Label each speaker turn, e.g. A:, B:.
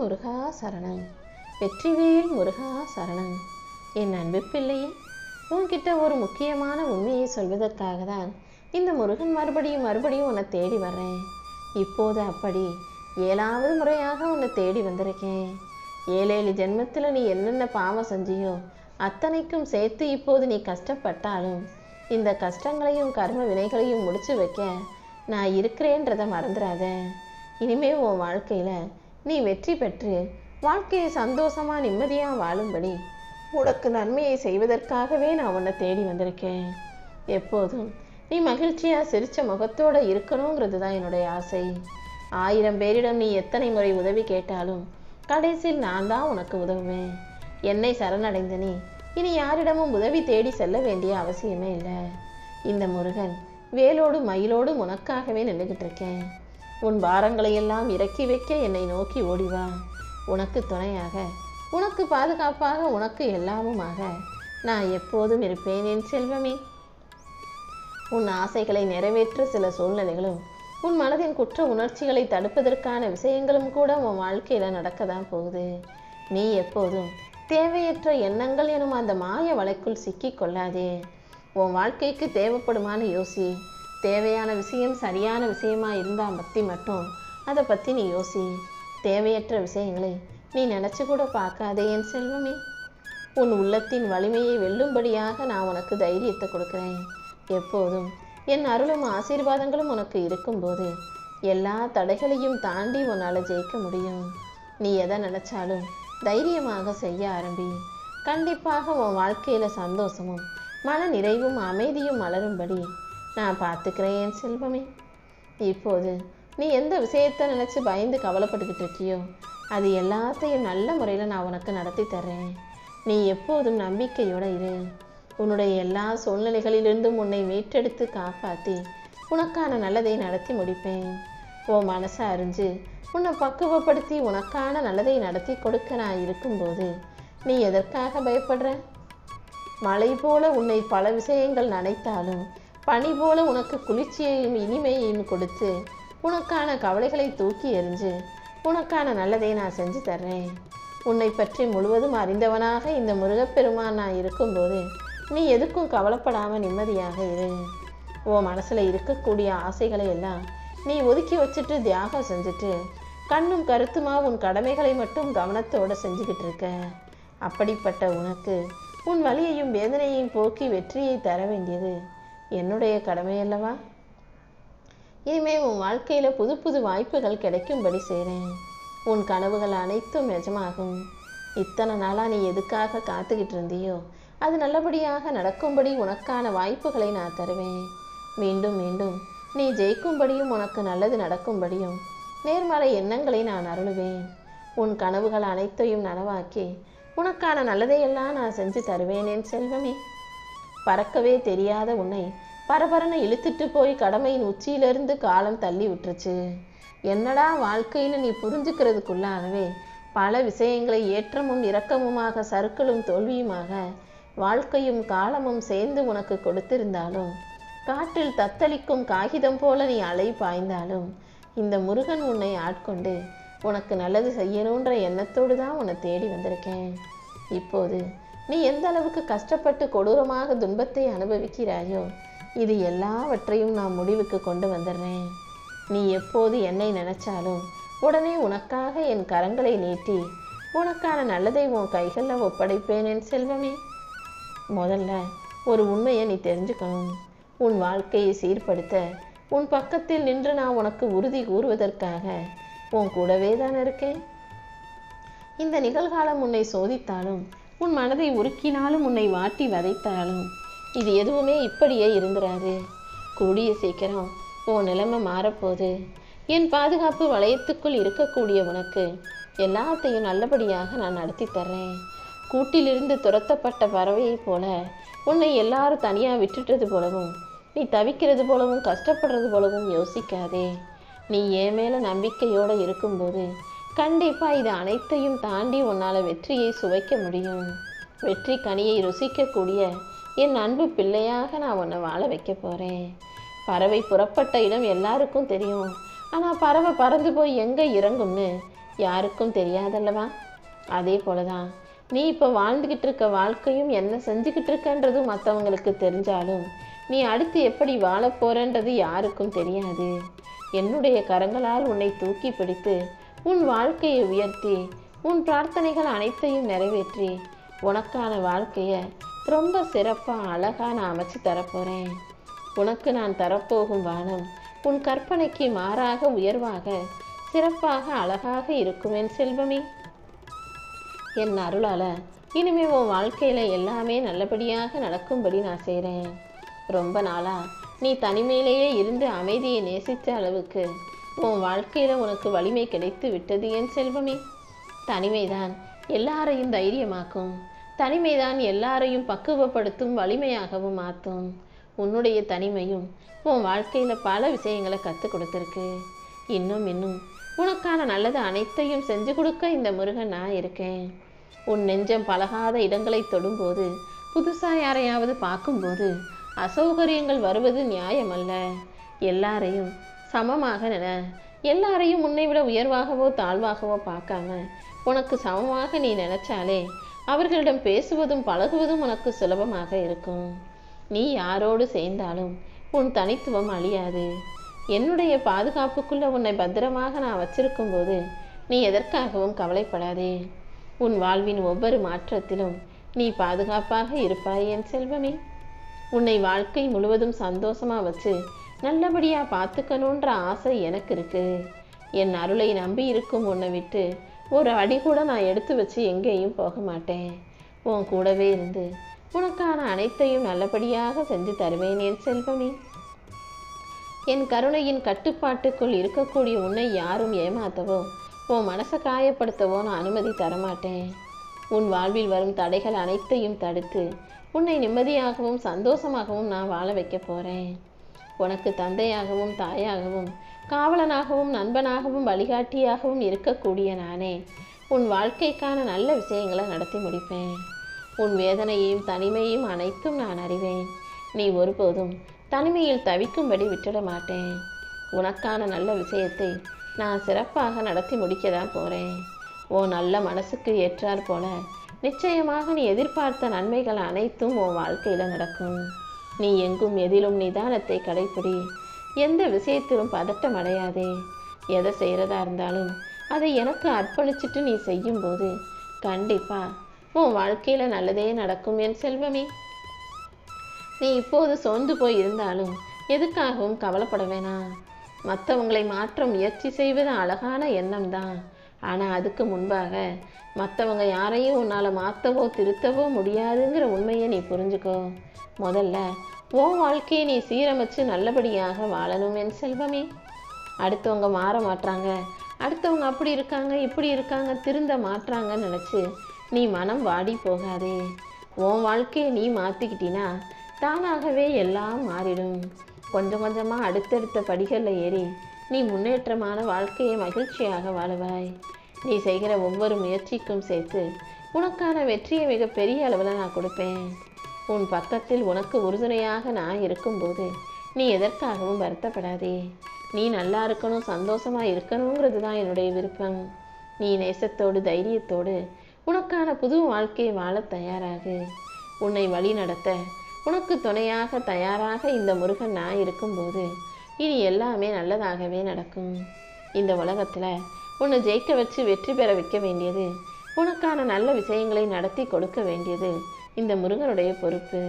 A: முருகா சரணம். வெற்றிவேல் முருகா சரணம். என் அன்பு பிள்ளையே உன்கிட்ட ஒரு முக்கியமான உண்மையை சொல்வதற்காக தான் இந்த முருகன் மறுபடியும் மறுபடியும் உன்னை தேடி வர்றேன். இப்போது அப்படி ஏழாவது முறையாக உன்னை தேடி வந்திருக்கேன். ஏழேழு ஜென்மத்தில் நீ என்னென்ன பாவம் செஞ்சியோ அத்தனைக்கும் சேர்த்து இப்போது நீ கஷ்டப்பட்டாலும் இந்த கஷ்டங்களையும் கர்ம வினைகளையும் முடிச்சு வைக்க நான் இருக்கிறேன்றதை மறந்துடாத இனிமே உன் வாழ்க்கையில் நீ வெற்றி பெற்று வாழ்க்கையை சந்தோஷமா நிம்மதியாக வாழும்படி உனக்கு நன்மையை செய்வதற்காகவே நான் உன்னை தேடி வந்திருக்கேன். எப்போதும் நீ மகிழ்ச்சியாக சிரித்த முகத்தோடு இருக்கணுங்கிறது தான் என்னுடைய ஆசை. ஆயிரம் பேரிடம் நீ எத்தனை முறை உதவி கேட்டாலும் கடைசியில் நான் தான் உனக்கு உதவுவேன். என்னை சரணடைந்த நீ இனி யாரிடமும் உதவி தேடி செல்ல வேண்டிய அவசியமே இல்லை. இந்த முருகன் வேலோடு மயிலோடு உனக்காகவே நின்றுகிட்டு இருக்கேன். உன் பாரங்களையெல்லாம் இறக்கி வைக்க என்னை நோக்கி ஓடிவா. உனக்கு துணையாக உனக்கு பாதுகாப்பாக உனக்கு எல்லாமுமாக நான் எப்போதும் இருப்பேன் என் செல்வமே. உன் ஆசைகளை நிறைவேற்ற சில சூழ்நிலைகளும் உன் மனதின் குற்ற உணர்ச்சிகளை தடுப்பதற்கான விஷயங்களும் கூட உன் வாழ்க்கையில் நடக்க தான் போகுது. நீ எப்போதும் தேவையற்ற எண்ணங்கள் எனும் அந்த மாய வலைக்குள் சிக்கிக் கொள்ளாதே. உன் வாழ்க்கைக்கு தேவைப்படுமான யோசி. தேவையான விஷயம் சரியான விஷயமா இருந்தால் பற்றி மட்டும் அதை பற்றி நீ யோசி. தேவையற்ற விஷயங்களை நீ நினச்சி கூட பார்க்காதே என் செல்வமே. உன் உள்ளத்தின் வலிமையை வெல்லும்படியாக நான் உனக்கு தைரியத்தை கொடுக்குறேன். எப்போதும் என் அருளும் ஆசீர்வாதங்களும் உனக்கு இருக்கும்போது எல்லா தடைகளையும் தாண்டி உன்னால் ஜெயிக்க முடியும். நீ எதை நினச்சாலும் தைரியமாக செய்ய ஆரம்பி. கண்டிப்பாக உன் வாழ்க்கையில் சந்தோஷமும் மன நிறைவும் அமைதியும் மலரும்படி நான் பார்த்துக்கிறேன் என் செல்வமே. இப்போது நீ எந்த விஷயத்தை நினச்சி பயந்து கவலைப்பட்டுக்கிட்டு இருக்கியோ அது எல்லாத்தையும் நல்ல முறையில் நான் உனக்கு நடத்தி தர்றேன். நீ எப்போதும் நம்பிக்கையோடு இரு. உன்னுடைய எல்லா சூழ்நிலைகளிலிருந்தும் உன்னை மீட்டெடுத்து காப்பாற்றி உனக்கான நல்லதை நடத்தி முடிப்பேன். உன் மனசை அறிஞ்சு உன்னை பக்குவப்படுத்தி உனக்கான நல்லதை நடத்தி கொடுக்க நான் இருக்கும்போது நீ எதற்காக பயப்படுற? மலை போல உன்னை பல விஷயங்கள் நனைத்தாலும் பனி போல உனக்கு குளிர்ச்சியையும் இனிமையையும் கொடுத்து உனக்கான கவலைகளை தூக்கி எறிஞ்சு உனக்கான நல்லதை நான் செஞ்சு தர்றேன். உன்னை பற்றி முழுவதும் அறிந்தவனாக இந்த முருகப்பெருமான் நான் இருக்கும்போது நீ எதுக்கும் கவலைப்படாமல் நிம்மதியாக இரு. உன் மனசில் இருக்கக்கூடிய ஆசைகளை எல்லாம் நீ ஒதுக்கி வச்சுட்டு தியாகம் செஞ்சுட்டு கண்ணும் கருத்துமா உன் கடமைகளை மட்டும் கவனத்தோடு செஞ்சுக்கிட்டு இருக்க. அப்படிப்பட்ட உனக்கு உன் வலியையும் வேதனையையும் போக்கி வெற்றியை தர வேண்டியது என்னுடைய கடமை அல்லவா? இனிமே உன் வாழ்க்கையில் புது புது வாய்ப்புகள் கிடைக்கும்படி செய்கிறேன் உன் கனவுகள் அனைத்தும் நிஜமாகும். இத்தனை நாளாக நீ எதுக்காக காத்துக்கிட்டு இருந்தியோ அது நல்லபடியாக நடக்கும்படி உனக்கான வாய்ப்புகளை நான் தருவேன். மீண்டும் மீண்டும் நீ ஜெயிக்கும்படியும் உனக்கு நல்லது நடக்கும்படியும் நேர்மறை எண்ணங்களை நான் அருளுவேன். உன் கனவுகள் அனைத்தையும் நனவாக்கி உனக்கான நல்லதையெல்லாம் நான் செஞ்சு தருவேன் என் செல்வமே. பறக்கவே தெரியாத உன்னை பரபரன்னு இழுத்துட்டு போய் கடமையின் உச்சியிலிருந்து காலம் தள்ளி விட்டுருச்சு. என்னடா வாழ்க்கைன்னு நீ புரிஞ்சுக்கிறதுக்குள்ளாகவே பல விஷயங்களை ஏற்றமும் இரக்கமுமாக சருக்களும் தோல்வியுமாக வாழ்க்கையும் காலமும் சேர்ந்து உனக்கு கொடுத்திருந்தாலும் காற்றில் தத்தளிக்கும் காகிதம் போல நீ அலை பாய்ந்தாலும் இந்த முருகன் உன்னை ஆட்கொண்டு உனக்கு நல்லது செய்யணுன்ற எண்ணத்தோடு தான் உன்னை தேடி வந்திருக்கேன். இப்போது நீ எந்த அளவுக்கு கஷ்டப்பட்டு கொடூரமாக துன்பத்தை அனுபவிக்கிறாயோ இது எல்லாவற்றையும் நான் முடிவுக்கு கொண்டு வந்துடுறேன். நீ எப்போது என்னை நினைச்சாலும் உடனே உனக்காக என் கரங்களை நீட்டி உனக்கான நல்லதை உன் கைகளில் ஒப்படைப்பேன் என் செல்வமே. முதல்ல ஒரு உண்மையை நீ தெரிஞ்சுக்கணும். உன் வாழ்க்கையை சீர்படுத்த உன் பக்கத்தில் நின்று நான் உனக்கு உறுதி கூறுவதற்காக உன் கூடவே தான் இருக்கேன். இந்த நிகழ்காலம் உன்னை சோதித்தாலும் உன் மனதை உருக்கினாலும் உன்னை வாட்டி வதைத்தாலும். இது எதுவுமே இப்படியே இருந்துராது. கூடிய சீக்கிரம் உன் நிலைமை மாறப்போகுது. என் பாதுகாப்பு வளையத்துக்குள் இருக்கக்கூடிய உனக்கு எல்லாத்தையும் நல்லபடியாக நான் நடத்தி தர்றேன். கூட்டிலிருந்து துரத்தப்பட்ட பறவையைப் போல உன்னை எல்லாரும் தனியாக விட்டுட்டது போலவும் நீ தவிக்கிறது போலவும் கஷ்டப்படுறது போலவும் யோசிக்காதே. நீ என் மேலே நம்பிக்கையோடு இருக்கும்போது கண்டிப்பாக இது அனைத்தையும் தாண்டி உன்னால் வெற்றியை சுவைக்க முடியும். வெற்றி கனியை ருசிக்கக்கூடிய என் அன்பு பிள்ளையாக நான் உன்னை வாழ வைக்க போகிறேன் பறவை புறப்பட்ட இடம் எல்லாருக்கும் தெரியும். ஆனால் பறவை பறந்து போய் எங்கே இறங்கும்னு யாருக்கும் தெரியாதல்லவா? அதே போல தான் நீ இப்போ வாழ்ந்துக்கிட்டு இருக்க வாழ்க்கையும் என்ன செஞ்சுக்கிட்டு இருக்கன்றதும் மற்றவங்களுக்கு தெரிஞ்சாலும் நீ அடுத்து எப்படி வாழப் யாருக்கும் தெரியாது. என்னுடைய கரங்களால் உன்னை தூக்கி பிடித்து உன் வாழ்க்கையை உயர்த்தி உன் பிரார்த்தனைகள் அனைத்தையும் நிறைவேற்றி உனக்கான வாழ்க்கையை ரொம்ப சிறப்பாக அழகாக நான் அமைச்சு தரப்போகிறேன் உனக்கு நான் தரப்போகும் வானம் உன் கற்பனைக்கு மாறாக உயர்வாக சிறப்பாக அழகாக இருக்குமேன் செல்வமி. செல்வமே என் அருளால இனிமே உன் வாழ்க்கையில எல்லாமே நல்லபடியாக நடக்கும்படி நான் செய்கிறேன் ரொம்ப நாளாக நீ தனிமையிலேயே இருந்து அமைதியை நேசித்த அளவுக்கு உன் வாழ்க்கையில் உனக்கு வலிமை கிடைத்து விட்டது என் செல்வமே. தனிமைதான் எல்லாரையும் தைரியமாக்கும். தனிமைதான் எல்லாரையும் பக்குவப்படுத்தும் வலிமையாகவும் மாற்றும் உன்னுடைய தனிமையும் உன் வாழ்க்கையில் பல விஷயங்களை கற்றுக் கொடுத்துருக்கு. இன்னும் இன்னும் உனக்கான நல்லது அனைத்தையும் செஞ்சு கொடுக்க இந்த முருகன் நான் இருக்கேன். உன் நெஞ்சம் பழகாத இடங்களை தொடும்போது புதுசாக யாரையாவது பார்க்கும்போது அசௌகரியங்கள் வருவது நியாயமல்ல. எல்லாரையும் சமமாக நின எல்லாரையும் உன்னை விட உயர்வாகவோ தாழ்வாகவோ பார்க்காம உனக்கு சமமாக நீ நினைச்சாலே அவர்களிடம் பேசுவதும் பழகுவதும் உனக்கு சுலபமாக இருக்கும். நீ யாரோடு சேர்ந்தாலும் உன் தனித்துவம் அழியாது. என்னுடைய பாதுகாப்புக்குள்ள உன்னை பத்திரமாக நான் வச்சிருக்கும் போது நீ எதற்காகவும் கவலைப்படாதே. உன் வாழ்வின் ஒவ்வொரு மாற்றத்திலும் நீ பாதுகாப்பாக இருப்பாய் என் செல்வமே. உன்னை வாழ்க்கை முழுவதும் சந்தோஷமா வச்சு நல்லபடியாக பார்த்துக்கணுன்ற ஆசை எனக்கு இருக்கு. என் அருளை நம்பி இருக்கும் உன்னை விட்டு ஒரு அடி கூட நான் எடுத்து வச்சு எங்கேயும் போக மாட்டேன். உன் கூடவே இருந்து உனக்கான அனைத்தையும் நல்லபடியாக செஞ்சு தருவேன் என் செல்வமே. என் கருணையின் கட்டுப்பாட்டுக்குள் இருக்கக்கூடிய உன்னை யாரும் ஏமாத்தவோ உன் மனசை காயப்படுத்தவோ நான் அனுமதி தரமாட்டேன். உன் வாழ்வில் வரும் தடைகள் அனைத்தையும் தடுத்து உன்னை நிம்மதியாகவும் சந்தோஷமாகவும் நான் வாழ வைக்க போகிறேன் உனக்கு தந்தையாகவும் தாயாகவும் காவலனாகவும் நண்பனாகவும் வழிகாட்டியாகவும் இருக்கக்கூடிய நானே. உன் வாழ்க்கைக்கான நல்ல விஷயங்களை நடத்தி முடிப்பேன். உன் வேதனையையும் தனிமையும் அனைத்தும் நான் அறிவேன். நீ ஒருபோதும் தனிமையில் தவிக்கும்படி விட்டுட மாட்டேன் உனக்கான நல்ல விஷயத்தை நான் சிறப்பாக நடத்தி முடிக்க தான் போகிறேன் உன் நல்ல மனசுக்கு ஏற்றாற் போல நிச்சயமாக நீ எதிர்பார்த்த நன்மைகள் அனைத்தும் உன் வாழ்க்கையில் நடக்கும். நீ எங்கும் எதிலும் நிதானத்தை கடைப்பிடி. எந்த விஷயத்திலும் பதட்டம் அடையாதே. எதை செய்கிறதா இருந்தாலும் அதை எனக்கு அர்ப்பணிச்சிட்டு நீ செய்யும்போது கண்டிப்பா உன் வாழ்க்கையில நல்லதே நடக்கும் என் செல்வமே. நீ இப்போது சோர்ந்து போய் இருந்தாலும் எதுக்காகவும் கவலைப்பட வேணாம். மற்றவங்களை மாற்ற முயற்சி செய்வது அழகான எண்ணம் தான் ஆனால் அதுக்கு முன்பாக மற்றவங்க யாரையும் உன்னால் மாற்றவோ திருத்தவோ முடியாதுங்கிற உண்மையை நீ புரிஞ்சுக்கோ. முதல்ல உன் வாழ்க்கையை நீ சீரமைச்சு நல்லபடியாக வாழணும் என் செல்வமே. அடுத்தவங்க மாற மாட்றாங்க. அடுத்தவங்க அப்படி இருக்காங்க இப்படி இருக்காங்க திருந்த மாற்றாங்கன்னு நினச்சி நீ மனம் வாடி போகாதே. உன் வாழ்க்கையை நீ மாற்றிக்கிட்டினா தானாகவே எல்லாம் மாறிடும். கொஞ்சம் கொஞ்சமாக அடுத்தடுத்த படிகளில் ஏறி நீ முன்னேற்றமான வாழ்க்கையை மகிழ்ச்சியாக வாழுவாய். நீ செய்கிற ஒவ்வொரு முயற்சிக்கும் சேர்த்து உனக்கான வெற்றியை மிக பெரிய அளவில் நான் கொடுப்பேன். உன் பக்கத்தில் உனக்கு உறுதுணையாக நான் இருக்கும்போது நீ எதற்காகவும் வருத்தப்படாதே. நீ நல்லா இருக்கணும் சந்தோஷமாக இருக்கணுங்கிறது தான் என்னுடைய விருப்பம். நீ நேசத்தோடு தைரியத்தோடு உனக்கான புது வாழ்க்கையை வாழ தயாராகு. உன்னை வழி நடத்த உனக்கு துணையாக தயாராக இந்த முருகன் நான் இருக்கும்போது இனி எல்லாமே நல்லதாகவே நடக்கும். இந்த உலகத்தில் உன்னை ஜெயிக்க வச்சு வெற்றி பெற வைக்க வேண்டியது உனக்கான நல்ல விஷயங்களை நடத்தி கொடுக்க வேண்டியது இந்த முருகனுடைய பொறுப்பு.